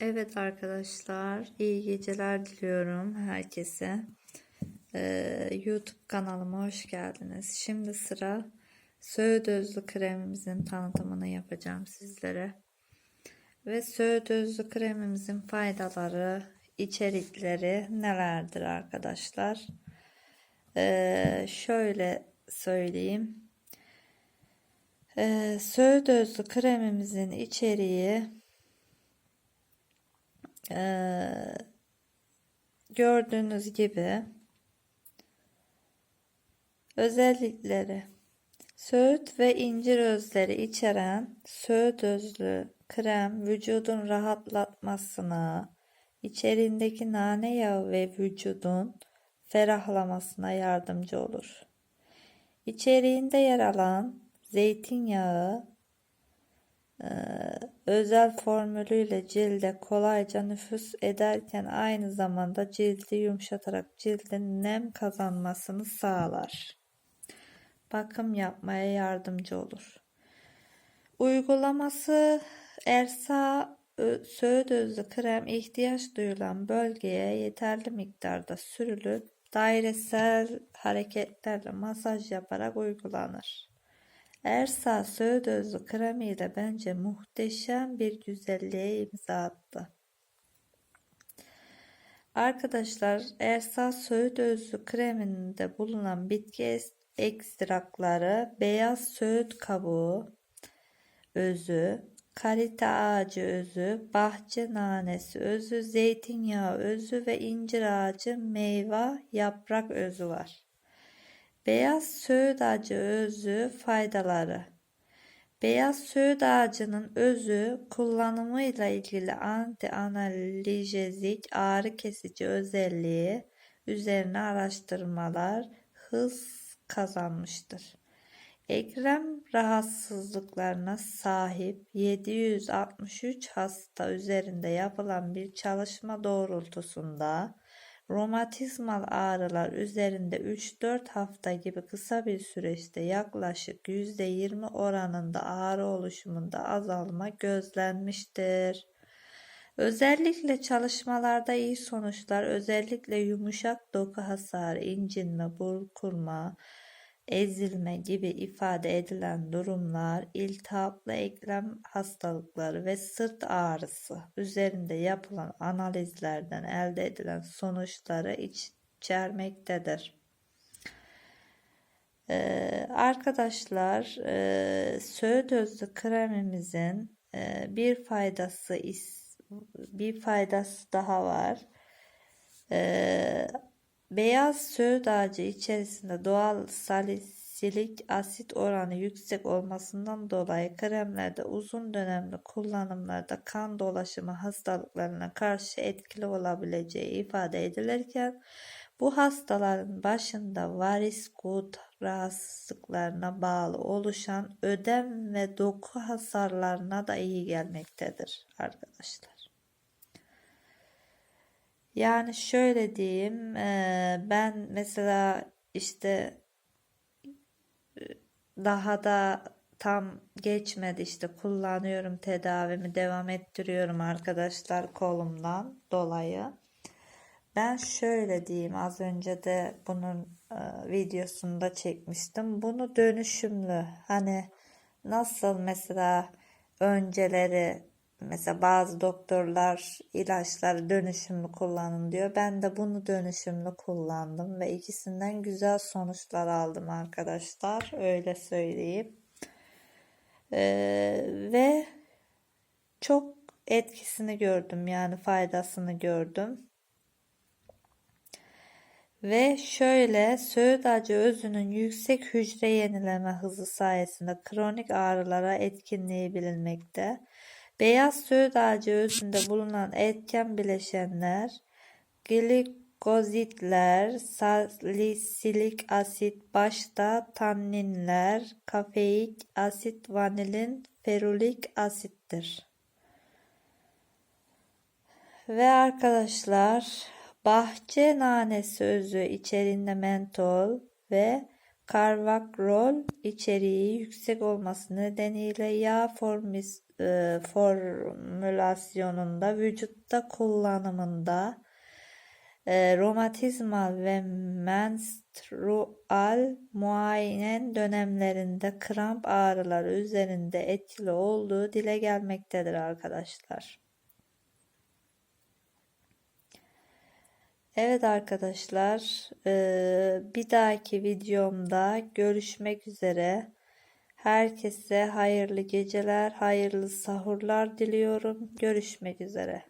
Evet arkadaşlar, iyi geceler diliyorum herkese. Ee, YouTube kanalıma hoş geldiniz. Şimdi sıra Söğüt Özlü kremimizin tanıtımını yapacağım sizlere. Ve Söğüt Özlü kremimizin faydaları, içerikleri nelerdir arkadaşlar? Ee, şöyle söyleyeyim. Ee, Söğüt kremimizin içeriği ee, gördüğünüz gibi özellikleri söğüt ve incir özleri içeren söğüt özlü krem vücudun rahatlatmasına, içeriğindeki nane yağı ve vücudun ferahlamasına yardımcı olur. İçeriğinde yer alan zeytinyağı özel formülüyle cilde kolayca nüfus ederken aynı zamanda cildi yumuşatarak cildin nem kazanmasını sağlar. Bakım yapmaya yardımcı olur. Uygulaması Ersa Söğüt özlü krem ihtiyaç duyulan bölgeye yeterli miktarda sürülüp dairesel hareketlerle masaj yaparak uygulanır. Ersa Söğütözlü kremiyle bence muhteşem bir güzelliğe imza attı. Arkadaşlar Ersa Söğüt özlü kreminde bulunan bitki ekstrakları beyaz söğüt kabuğu özü, karita ağacı özü, bahçe nanesi özü, zeytinyağı özü ve incir ağacı meyve yaprak özü var. Beyaz söğüt ağacı özü faydaları Beyaz söğüt ağacının özü kullanımıyla ilgili anti-analjezik ağrı kesici özelliği üzerine araştırmalar hız kazanmıştır. Ekrem rahatsızlıklarına sahip 763 hasta üzerinde yapılan bir çalışma doğrultusunda Romatizmal ağrılar üzerinde 3-4 hafta gibi kısa bir süreçte yaklaşık %20 oranında ağrı oluşumunda azalma gözlenmiştir. Özellikle çalışmalarda iyi sonuçlar özellikle yumuşak doku hasarı, incinme, burkulma, ezilme gibi ifade edilen durumlar, iltihaplı eklem hastalıkları ve sırt ağrısı üzerinde yapılan analizlerden elde edilen sonuçları içermektedir. Ee, arkadaşlar e, Söğüt özlü kremimizin e, bir faydası bir faydası daha var. Ee, Beyaz söğüt ağacı içerisinde doğal salisilik asit oranı yüksek olmasından dolayı kremlerde uzun dönemli kullanımlarda kan dolaşımı hastalıklarına karşı etkili olabileceği ifade edilirken bu hastaların başında varis gut rahatsızlıklarına bağlı oluşan ödem ve doku hasarlarına da iyi gelmektedir arkadaşlar. Yani şöyle diyeyim ben mesela işte daha da tam geçmedi işte kullanıyorum tedavimi devam ettiriyorum arkadaşlar kolumdan dolayı. Ben şöyle diyeyim az önce de bunun videosunda çekmiştim. Bunu dönüşümlü hani nasıl mesela önceleri Mesela bazı doktorlar ilaçları dönüşümlü kullanın diyor. Ben de bunu dönüşümlü kullandım ve ikisinden güzel sonuçlar aldım arkadaşlar. Öyle söyleyeyim. Ee, ve çok etkisini gördüm yani faydasını gördüm. Ve şöyle söğüt ağacı özünün yüksek hücre yenileme hızı sayesinde kronik ağrılara etkinliği bilinmekte. Beyaz söğüt ağacı özünde bulunan etken bileşenler glikozitler, salisilik asit, başta tanninler, kafeik asit, vanilin, ferulik asittir. Ve arkadaşlar bahçe nanesi özü içerisinde mentol ve karvakrol içeriği yüksek olması nedeniyle yağ formis e, formülasyonunda, vücutta kullanımında, e, romatizmal ve menstrual muayene dönemlerinde kramp ağrıları üzerinde etkili olduğu dile gelmektedir arkadaşlar. Evet arkadaşlar, e, bir dahaki videomda görüşmek üzere. Herkese hayırlı geceler, hayırlı sahurlar diliyorum. Görüşmek üzere.